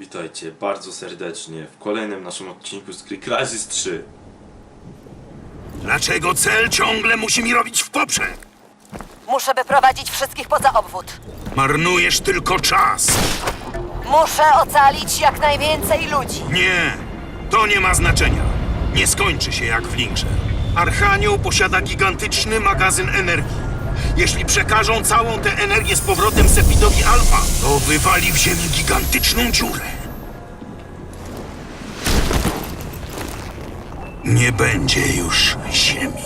Witajcie bardzo serdecznie w kolejnym naszym odcinku z Cry- Crysis 3. Dlaczego cel ciągle musi mi robić w poprzek? Muszę wyprowadzić wszystkich poza obwód. Marnujesz tylko czas. Muszę ocalić jak najwięcej ludzi. Nie, to nie ma znaczenia. Nie skończy się jak w Linkrze. Archanioł posiada gigantyczny magazyn energii. Jeśli przekażą całą tę energię z powrotem Sepidowi Alfa, to wywali w ziemi gigantyczną dziurę. Nie będzie już ziemi.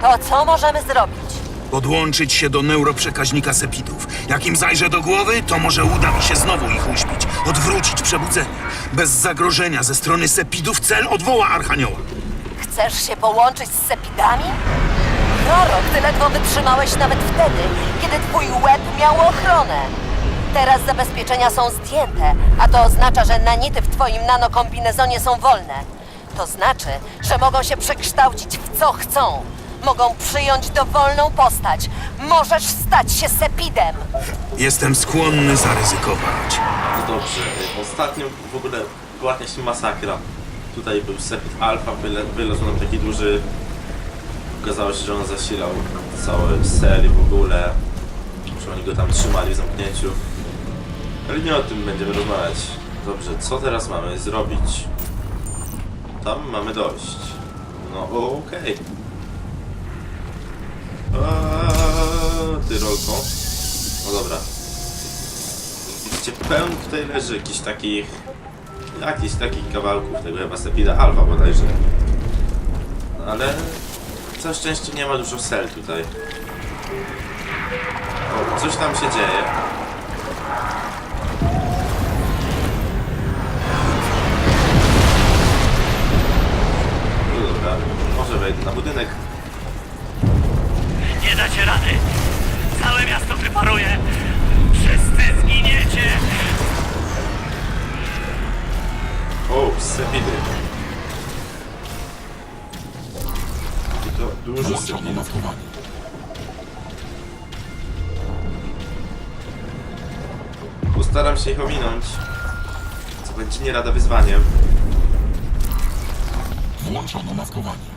To co możemy zrobić? Podłączyć się do neuroprzekaźnika Sepidów. Jak im zajrzę do głowy, to może uda mi się znowu ich uśpić, odwrócić przebudzenie. Bez zagrożenia ze strony Sepidów cel odwoła Archanioła. Chcesz się połączyć z sepidami? Prorok, ty ledwo wytrzymałeś nawet wtedy, kiedy twój łeb miał ochronę. Teraz zabezpieczenia są zdjęte, a to oznacza, że nanity w twoim nanokombinezonie są wolne. To znaczy, że mogą się przekształcić w co chcą. Mogą przyjąć dowolną postać. Możesz stać się sepidem. Jestem skłonny zaryzykować. No dobrze, y, ostatnio w ogóle była jakaś masakra. Tutaj był Sepid Alpha, wyle, wylazł nam taki duży... Okazało się, że on zasilał całe serii w ogóle. Że oni go tam trzymali w zamknięciu. Ale nie o tym będziemy rozmawiać. Dobrze, co teraz mamy zrobić? Tam mamy dojść. No okej. Okay. Ty rolką. No dobra. Widzicie, pełno tutaj leży jakichś takich... Jakichś takich kawałków tego chyba Sepida Alpha bodajże. Ale... Całe szczęście nie ma dużo sel tutaj. O, coś tam się dzieje. No dobra, może wejdę na budynek. Nie dacie rady! Całe miasto wyparuje! Wszyscy zginiecie! O, sepidy. Dużo sepidów. Postaram się ich ominąć. Co będzie nie lada wyzwaniem. Włączono maskowanie.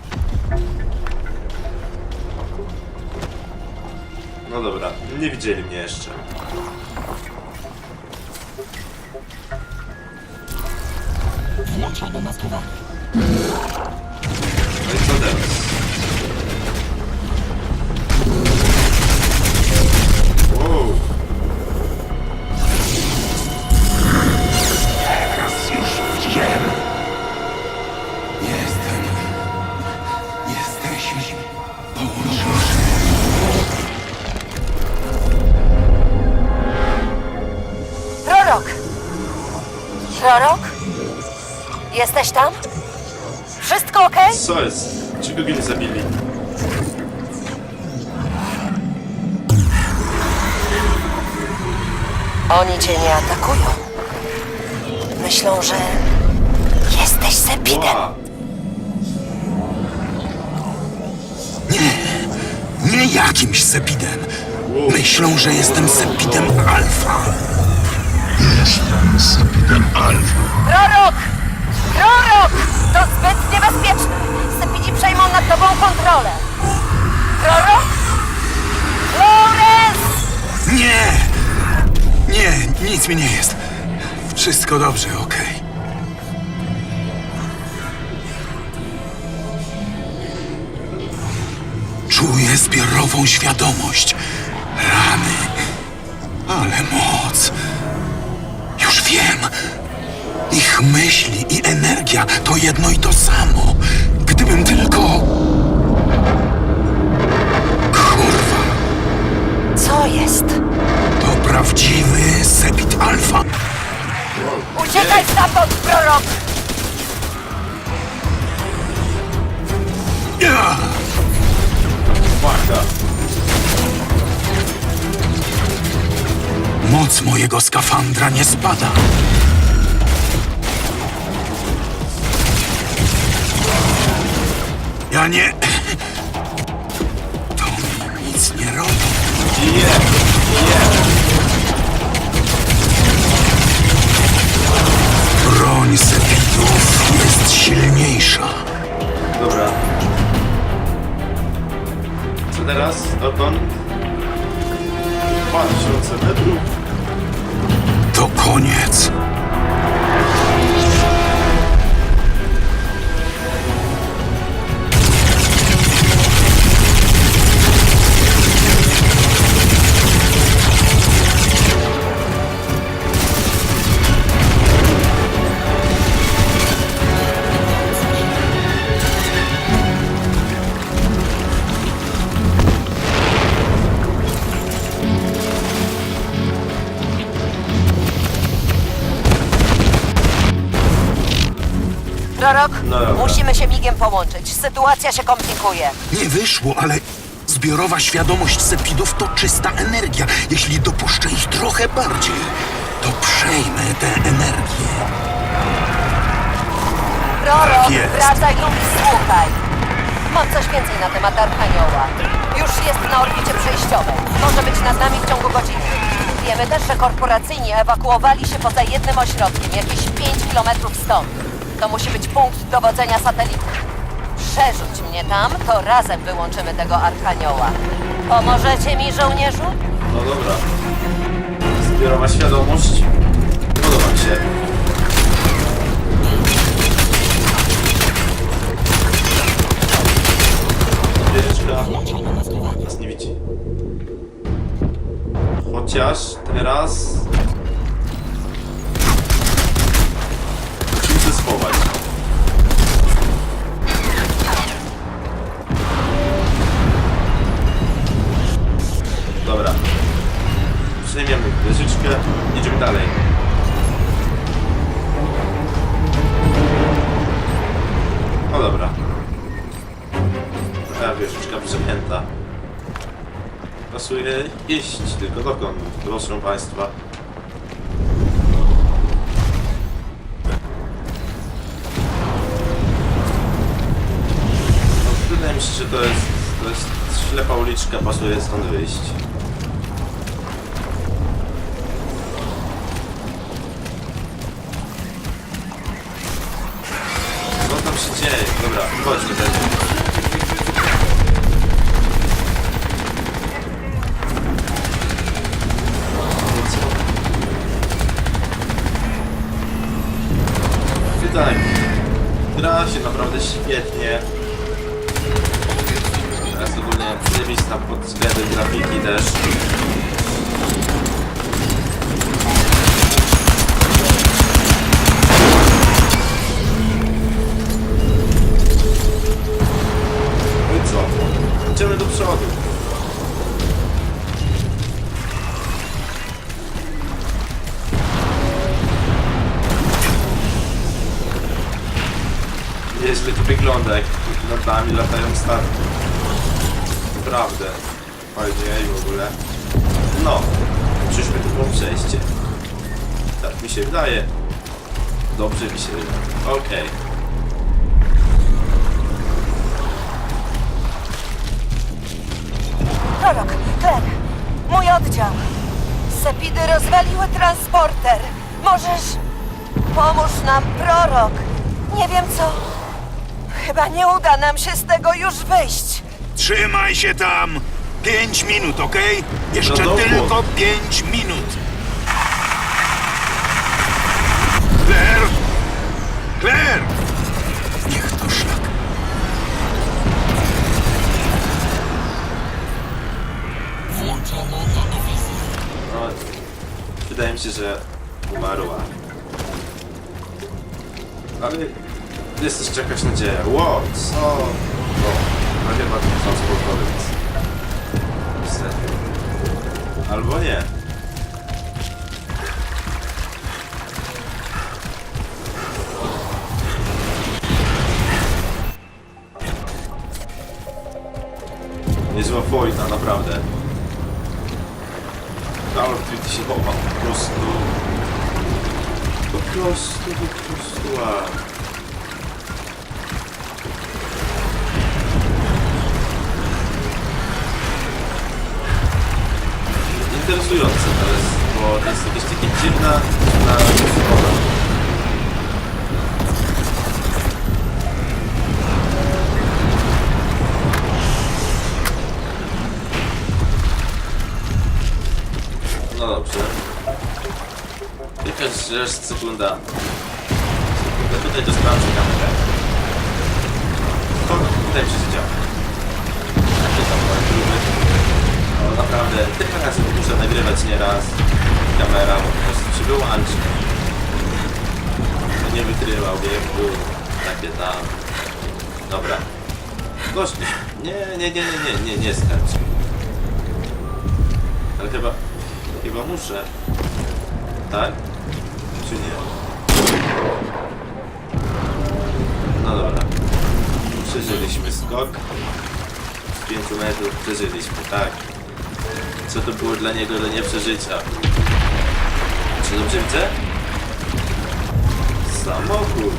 No dobra, nie widzieli mnie jeszcze. Włączono maskowanie. No i co teraz? Nie zabili? Oni cię nie atakują. Myślą, że jesteś sepidem. Ła. Nie jakimś Sepidem. Myślą, że jestem Sepidem Alfa. Jestem Sepidem Alfa. Prorok! Prorok! To zbyt niebezpieczne. Przejmą nad tobą kontrolę. Prorok? Lawrence! Nie! Nie, nic mi nie jest. Wszystko dobrze, okej. Czuję zbiorową świadomość. Rany. Ale moc. Już wiem. Ich myśli i energia to jedno i to samo. Gdybym tylko... Kurwa. Co jest? To prawdziwy Sepit Alfa. Uciekaj stamtąd, prorok! Ja! Maka. Moc mojego skafandra nie spada. panie! To mi nic nie robi. Je, je. Broń sepitów jest silniejsza. Dobra. Co teraz? Dokąd? 2000 metrów. To koniec. Połączyć. Sytuacja się komplikuje. Nie wyszło, ale zbiorowa świadomość sepidów to czysta energia. Jeśli dopuszczę ich trochę bardziej, to przejmę tę energię. Prorok, Tak jest. wracaj i słuchaj. Mam coś więcej na temat Archanioła. Już jest na orbicie przejściowej. Może być nad nami w ciągu godziny. Wiemy też, że korporacyjni ewakuowali się poza jednym ośrodkiem, jakieś 5 kilometrów stąd. To musi być punkt dowodzenia satelitu. Przerzuć mnie tam, to razem wyłączymy tego Archanioła. Pomożecie mi, żołnierzu? No dobra. Zbiorowa świadomość. Podoba mi się. Wieżyczka. Nas nie widzi. Chociaż teraz... iść, tylko dokąd, proszę Państwa. No, wydaje mi się, że to jest, to jest ślepa uliczka, pasuje stąd wyjść. Co tam się dzieje? Dobra, chodźmy teraz. Się. Gra się naprawdę świetnie. Teraz ogólnie zajebista pod względem grafiki też. Nieźle to wygląda, jak nad nami latają statki. Naprawdę. Fajnie i w ogóle. No, przyszły tu było przejście. Tak mi się wydaje. Dobrze mi się wydaje. Okej. Prorok, Claire, mój oddział. Sepidy rozwaliły transporter. Możesz... Pomóż nam, prorok. Nie wiem co... Chyba nie uda nam się z tego już wyjść. Trzymaj się tam! Pięć minut, okej? Jeszcze No dobra. tylko pięć minut. Claire! Claire! Niech to szlak. No, wydaje mi się, że umarła. Ale jest jeszcze jakaś nadzieja. Wow, co? No, to transportowy jest. Niestety. Albo nie. Niezła wojna, naprawdę. Of Duty się chowa po prostu... Po prostu, po prostu... A. interesujące to jest, bo to jest jakaś taka dziwna, dziwna przygoda. No dobrze. Jakaś rzecz sekunda. Sekunda, tutaj dostałem kamerę. Kogo? Tutaj się działo. Naprawdę, tyle razy muszę nagrywać nieraz. Kamera po prostu się wyłączy. To nie wykrywał biegu, takie tam. Dobra. Gość, nie, nie, nie, nie, nie, nie, nie skarć. Ale chyba, chyba muszę. Tak? Czy nie? No dobra. Przeżyliśmy skok. Z 5 metrów przeżyliśmy, tak. Co to było dla niego do nieprzeżycia? Czy dobrze widzę? Samochód.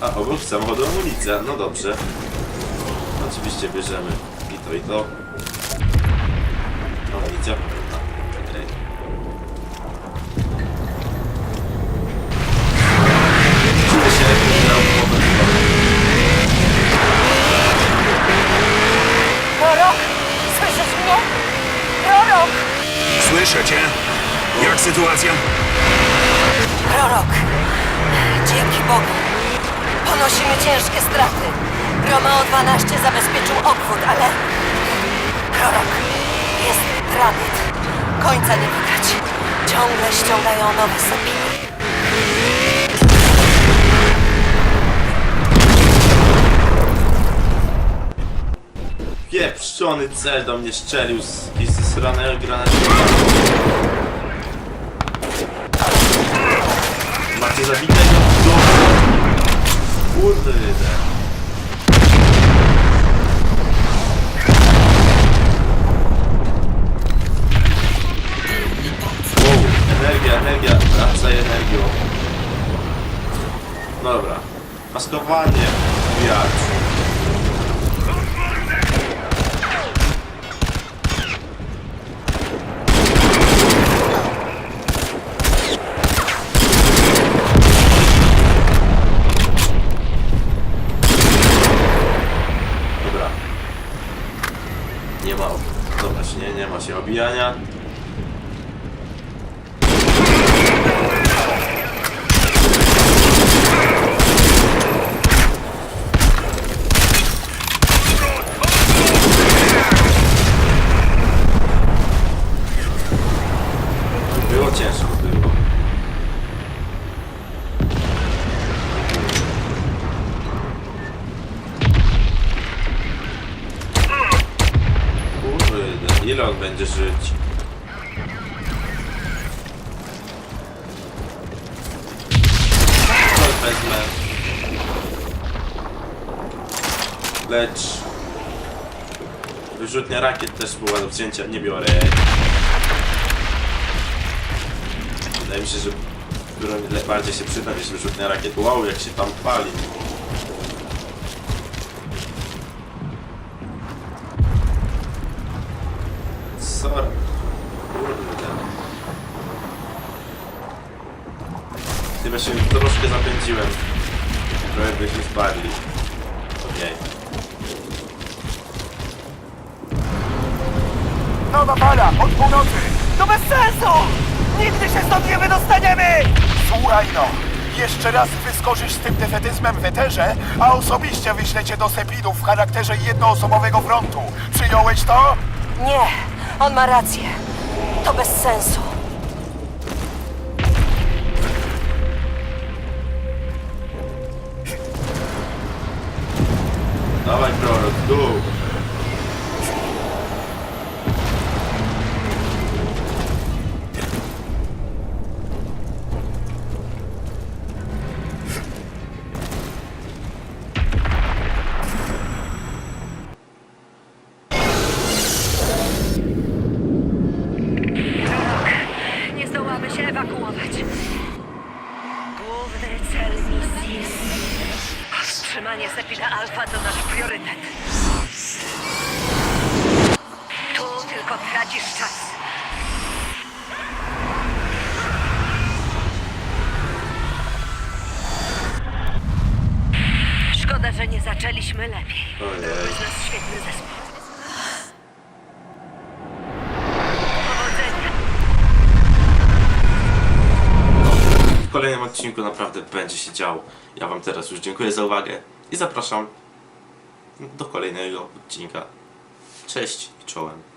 A obok samochodu amunicja, no dobrze. Oczywiście bierzemy i to i to. Amunicja Słyszę. Jak sytuacja? Prorok! Dzięki Bogu! Ponosimy ciężkie straty. Romeo 12 zabezpieczył obwód, ale... Prorok! Jest tranit. Końca nie widać. Ciągle ściągają nowe sepiny. Pieprzony cel do mnie strzelił z jakiejś zesranej granatu. Macie zabitego w domu. Kurde. Energia, energia, wracaj energią. Dobra. Maskowanie, wiatr. Dobra. Nie ma. Zobacz, nie, nie ma się obijania. Było ciężko, było. Kurde, ile on będzie żyć? To wezmę. Lecz... Wyrzutnia rakiet też była do wzięcia, nie biorę jej. Wydaje mi się, że broń bardziej się przyda niż wyrzutnia rakiet. Wow, jak się tam pali. Sorry. Kurde. Chyba się troszkę zapędziłem. Spadli. Okej. Nowa fala, od północy! To bez sensu! Nigdy się stąd nie wydostaniemy! Słuchaj no, jeszcze raz wyskoczysz z tym defetyzmem w eterze, a osobiście wyślecie do Sepidów w charakterze jednoosobowego frontu. Przyjąłeś to? Nie, on ma rację. To bez sensu. że nie zaczęliśmy lepiej. Byłby z nas świetny zespół. Powodzenia. W kolejnym odcinku naprawdę będzie się działo. Ja wam teraz już dziękuję za uwagę i zapraszam do kolejnego odcinka. Cześć i czołem.